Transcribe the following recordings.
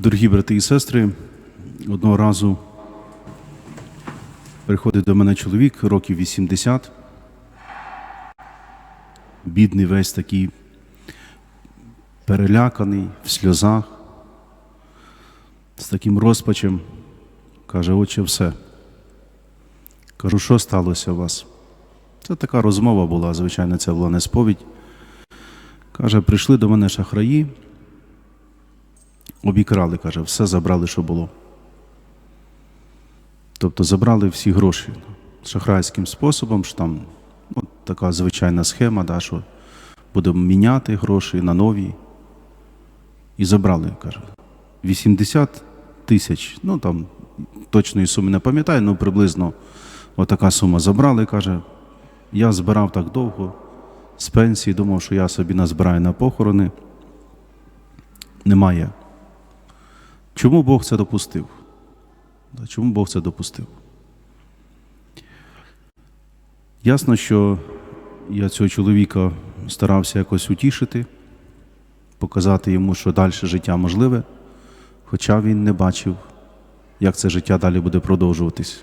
Дорогі брати і сестри, одного разу приходить до мене чоловік років 80, бідний весь такий, переляканий, в сльозах, з таким розпачем. Каже, отче, все. Кажу, що сталося у вас? Це така розмова була, звичайно, це була не сповідь. Каже, прийшли до мене шахраї, обікрали, каже, все забрали, що було. Тобто забрали всі гроші шахрайським способом, що там ну, така звичайна схема, да, що будемо міняти гроші на нові. І забрали, каже, 80 тисяч. Ну там точної суми не пам'ятаю, ну приблизно отака сума забрали, каже. Я збирав так довго з пенсії, думав, що я собі назбираю на похорони. Немає. Чому Бог це допустив? Чому Бог це допустив? Ясно, що я цього чоловіка старався якось утішити, показати йому, що далі життя можливе, хоча він не бачив, як це життя далі буде продовжуватись.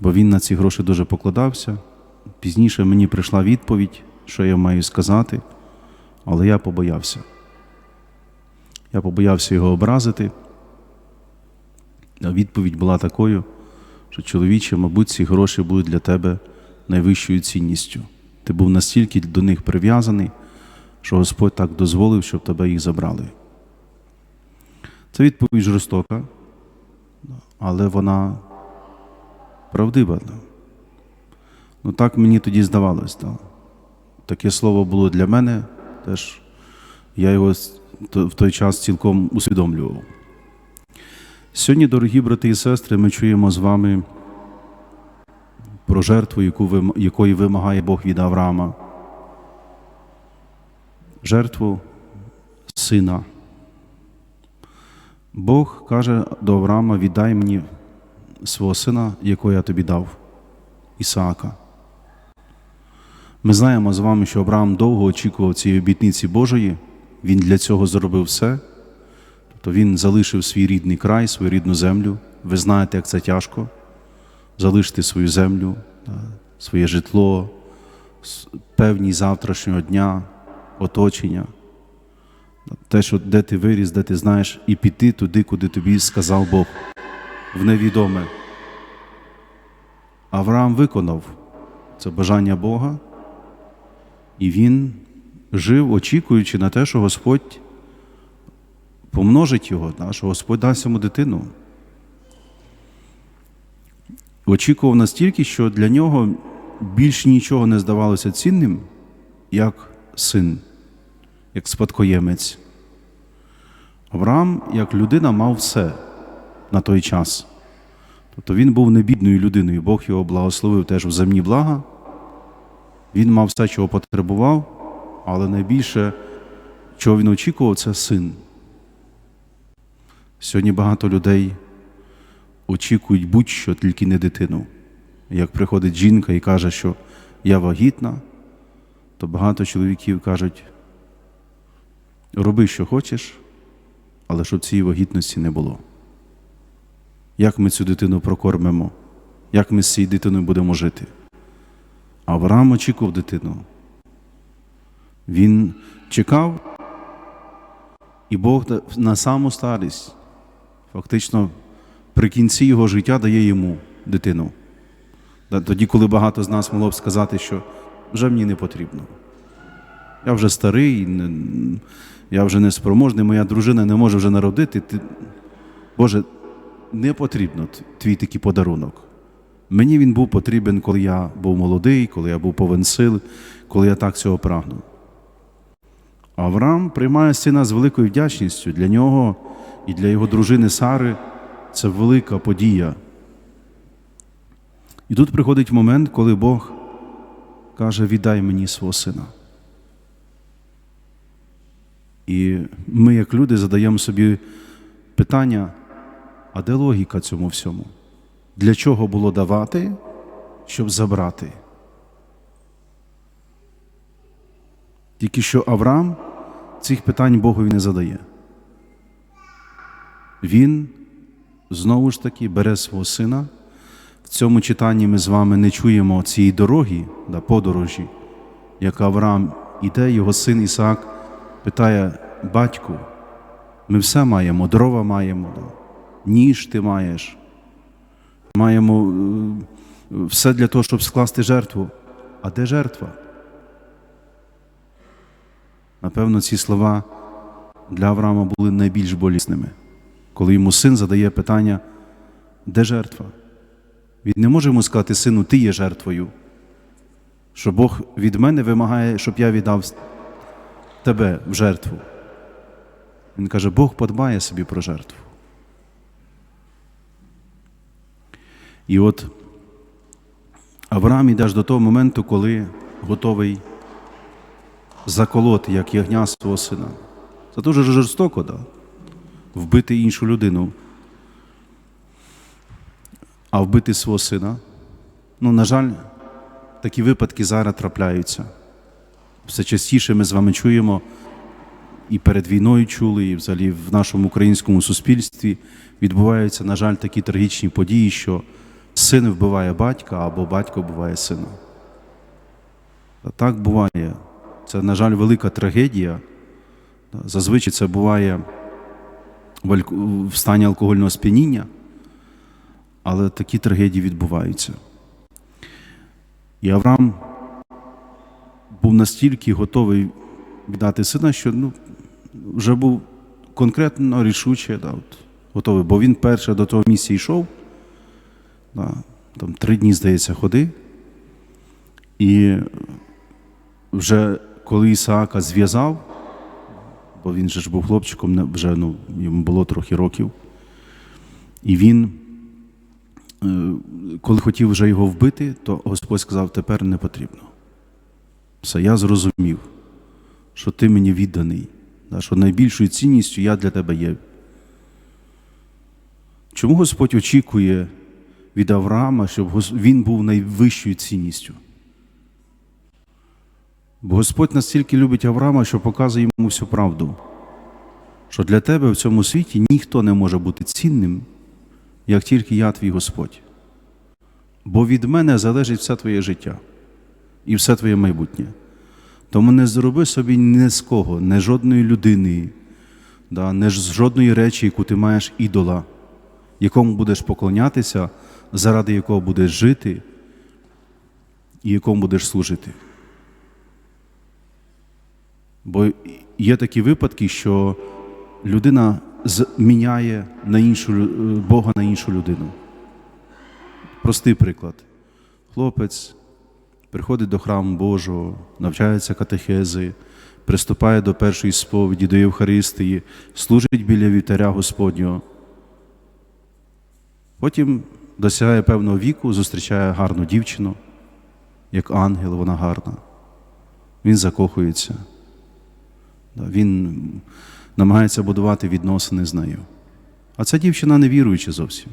Бо він на ці гроші дуже покладався. Пізніше мені прийшла відповідь, що я маю сказати, але я побоявся. Я побоявся його образити. Відповідь була такою, що чоловіче, мабуть, ці гроші будуть для тебе найвищою цінністю. Ти був настільки до них прив'язаний, що Господь так дозволив, щоб тебе їх забрали. Це відповідь жорстока, але вона правдива. Ну так мені тоді здавалось. Да. Таке слово було для мене, теж я його в той час цілком усвідомлював. Сьогодні, дорогі брати і сестри, ми чуємо з вами про жертву, яку якої вимагає Бог від Авраама. Жертву сина. Бог каже до Авраама: віддай мені свого сина, якого я тобі дав, Ісаака. Ми знаємо з вами, що Авраам довго очікував цієї обітниці Божої, він для цього зробив все. Тобто він залишив свій рідний край, свою рідну землю. Ви знаєте, як це тяжко залишити свою землю, своє житло, певність завтрашнього дня, оточення. Те, що де ти виріс, де ти знаєш, і піти туди, куди тобі сказав Бог, в невідоме. Авраам виконав це бажання Бога, і він жив, очікуючи на те, що Господь помножить його, що Господь дасть йому дитину. Очікував настільки, що для нього більш нічого не здавалося цінним, як син, як спадкоємець. Авраам, як людина, мав все на той час. Тобто він був не бідною людиною, Бог його благословив теж в земні блага. Він мав все, чого потребував, але найбільше, чого він очікував, це син. Сьогодні багато людей очікують будь-що, тільки не дитину. Як приходить жінка і каже, що я вагітна, то багато чоловіків кажуть, роби, що хочеш, але щоб цієї вагітності не було. Як ми цю дитину прокормимо? Як ми з цією дитиною будемо жити? Авраам очікував дитину. Він чекав, і Бог на саму старість, фактично, при кінці його життя дає йому дитину. Тоді, коли багато з нас могло б сказати, що вже мені не потрібно. Я вже старий, я вже не спроможний, моя дружина не може вже народити. Ти... Боже, не потрібно твій такий подарунок. Мені він був потрібен, коли я був молодий, коли я був повен сил, коли я так цього прагнув. Авраам приймає сина з великою вдячністю. Для нього і для його дружини Сари це велика подія. І тут приходить момент, коли Бог каже: віддай мені свого сина. І ми, як люди, задаємо собі питання, а де логіка цьому всьому? Для чого було давати, щоб забрати? Тільки що Авраам цих питань Богові не задає. Він знову ж таки бере свого сина. В цьому читанні ми з вами не чуємо цієї дороги, да, подорожі, як Авраам іде, його син Ісаак питає батьку, ми все маємо, дрова маємо, да, ніж ти маєш, маємо е, все для того, щоб скласти жертву. А де жертва? Напевно, ці слова для Авраама були найбільш болісними, коли йому син задає питання, де жертва? Він не може йому сказати, сину, ти є жертвою, що Бог від мене вимагає, щоб я віддав тебе в жертву. Він каже, Бог подбає собі про жертву. І от Авраам йде аж до того моменту, коли готовий заколоти, як ягня свого сина. Це дуже жорстоко, да? вбити іншу людину. А вбити свого сина. Ну, на жаль, такі випадки зараз трапляються. Все частіше ми з вами чуємо і перед війною чули, і взагалі в нашому українському суспільстві відбуваються, на жаль, такі трагічні події, що син вбиває батька або батько вбиває сина. Та Так буває. Це, на жаль, велика трагедія. Зазвичай це буває в стані алкогольного сп'яніння, але такі трагедії відбуваються. І Авраам був настільки готовий віддати сина, що ну, вже був конкретно рішуче да, от, готовий, бо він перше до того місця йшов, да, там три дні, здається, ходи. І вже коли Ісаака зв'язав, бо він же ж був хлопчиком, вже ну, йому було трохи років, і він, е, коли хотів вже його вбити, то Господь сказав, тепер не потрібно. Все, я зрозумів, що ти мені відданий, що найбільшою цінністю я для тебе є. Чому Господь очікує від Авраама, щоб він був найвищою цінністю? Бо Господь настільки любить Авраама, що показує йому всю правду, що для тебе в цьому світі ніхто не може бути цінним, як тільки я твій Господь. Бо від мене залежить все твоє життя і все твоє майбутнє. Тому не зроби собі ні з кого, не жодної людини, да, не з жодної речі, яку ти маєш ідола, якому будеш поклонятися, заради якого будеш жити і якому будеш служити. Бо є такі випадки, що людина зміняє на іншу, Бога на іншу людину. Простий приклад. Хлопець приходить до храму Божого, навчається катехези, приступає до першої сповіді, до Євхаристії, служить біля вівтаря Господнього. Потім досягає певного віку, зустрічає гарну дівчину, як ангел, вона гарна. Він закохується. Він намагається будувати відносини з нею. А ця дівчина не віруюча зовсім.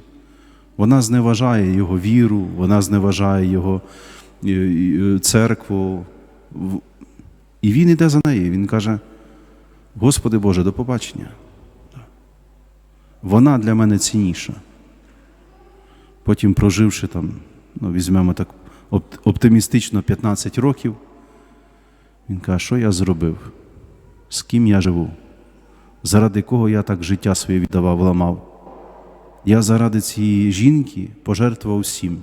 Вона зневажає його віру, вона зневажає його е, е, церкву. І він йде за нею. Він каже: Господи Боже, до побачення. Вона для мене цінніша. Потім, проживши там, ну, візьмемо так оптимістично 15 років, він каже, що я зробив? З ким я живу? Заради кого я так життя своє віддавав, ламав? Я заради цієї жінки пожертвував всім.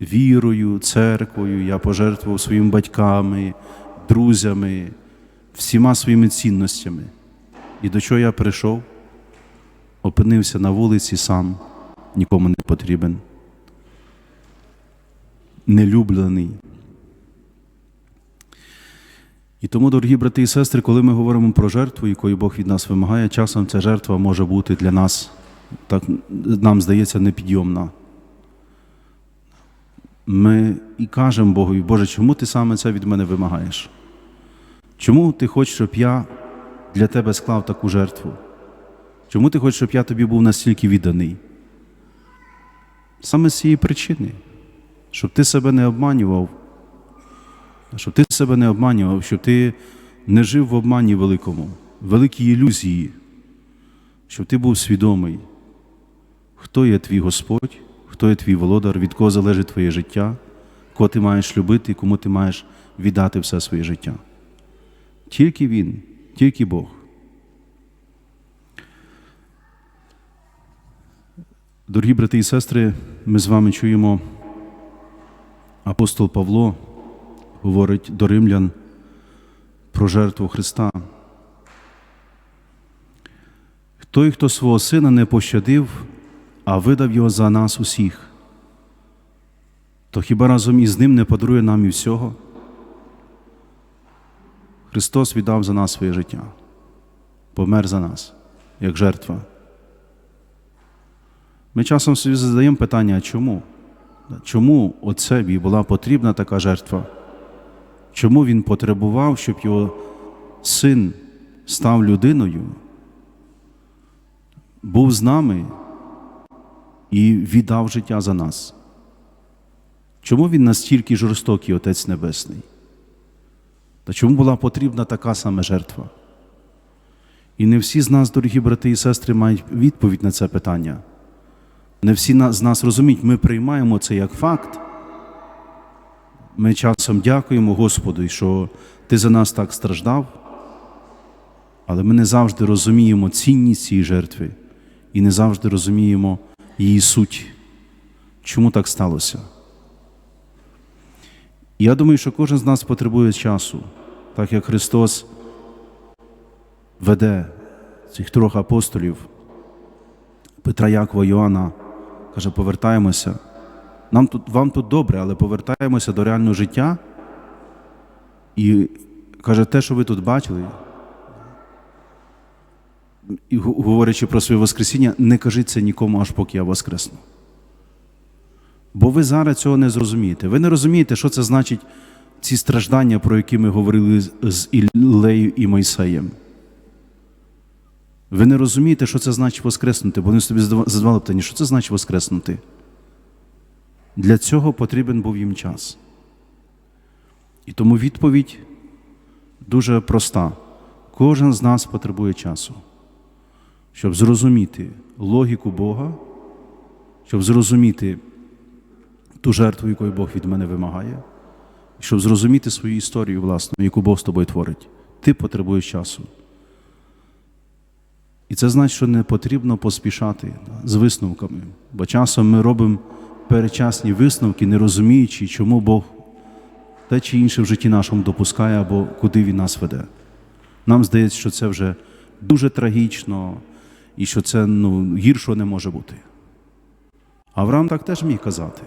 Вірою, церквою, я пожертвував своїми батьками, друзями, всіма своїми цінностями. І до чого я прийшов? Опинився на вулиці сам, нікому не потрібен, нелюблений. І тому, дорогі брати і сестри, коли ми говоримо про жертву, якою Бог від нас вимагає, часом ця жертва може бути для нас, так нам здається, непідйомна. Ми і кажемо Богові, Боже, чому ти саме це від мене вимагаєш? Чому ти хочеш, щоб я для тебе склав таку жертву? Чому ти хочеш, щоб я тобі був настільки відданий? Саме з цієї причини, щоб ти себе не обманював, щоб ти себе не обманював, щоб ти не жив в обмані великому, великій ілюзії, щоб ти був свідомий, хто є твій Господь, хто є твій володар, від кого залежить твоє життя, кого ти маєш любити кому ти маєш віддати все своє життя. Тільки Він, тільки Бог. Дорогі брати і сестри, ми з вами чуємо, апостол Павло говорить до римлян про жертву Христа. Той, хто свого сина не пощадив, а видав його за нас усіх, то хіба разом із ним не подарує нам і всього? Христос віддав за нас своє життя, помер за нас, як жертва. Ми часом собі задаємо питання, чому? Чому Отцеві була потрібна така жертва? Чому він потребував, щоб його син став людиною, був з нами і віддав життя за нас? Чому він настільки жорстокий Отець Небесний? Та чому була потрібна така саме жертва? І не всі з нас, дорогі брати і сестри, мають відповідь на це питання. Не всі з нас розуміють, ми приймаємо це як факт. Ми часом дякуємо Господу, що Ти за нас так страждав, але ми не завжди розуміємо цінність цієї жертви і не завжди розуміємо її суть. Чому так сталося? Я думаю, що кожен з нас потребує часу, так як Христос веде цих трьох апостолів, Петра Якова, Йоанна, каже, повертаємося. Нам тут, вам тут добре, але повертаємося до реального життя. І каже, те, що ви тут бачили, і говорячи про своє Воскресіння, не кажіть це нікому, аж поки я воскресну. Бо ви зараз цього не зрозумієте. Ви не розумієте, що це значить ці страждання, про які ми говорили з- Іллею і Мойсеєм. Ви не розумієте, що це значить воскреснути, бо вони собі задавали питання, що це значить воскреснути. Для цього потрібен був їм час. І тому відповідь дуже проста. Кожен з нас потребує часу, щоб зрозуміти логіку Бога, щоб зрозуміти ту жертву, якою Бог від мене вимагає, щоб зрозуміти свою історію власну, яку Бог з тобою творить. Ти потребуєш часу. І це значить, що не потрібно поспішати з висновками, бо часом ми робимо перечасні висновки, не розуміючи, чому Бог те чи інше в житті нашому допускає або куди Він нас веде. Нам здається, що це вже дуже трагічно і що це ну, гіршого не може бути. Авраам так теж міг казати,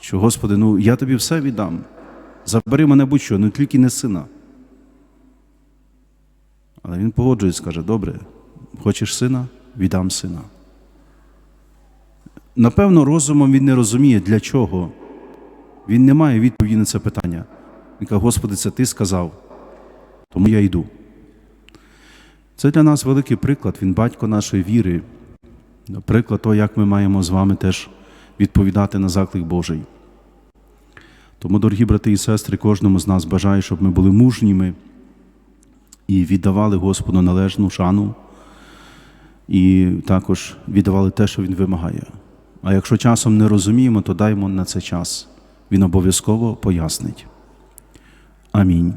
що Господи, ну я тобі все віддам. Забери мене будь-що, ну тільки не сина. Але він погоджується, каже, добре, хочеш сина, віддам сина. Напевно, розумом він не розуміє, для чого. Він не має відповіді на це питання. Він каже, Господи, це ти сказав, тому я йду. Це для нас великий приклад, він батько нашої віри, приклад того, як ми маємо з вами теж відповідати на заклик Божий. Тому, дорогі брати і сестри, кожному з нас бажаю, щоб ми були мужніми і віддавали Господу належну шану, і також віддавали те, що Він вимагає. А якщо часом не розуміємо, то даймо на це час. Він обов'язково пояснить. Амінь.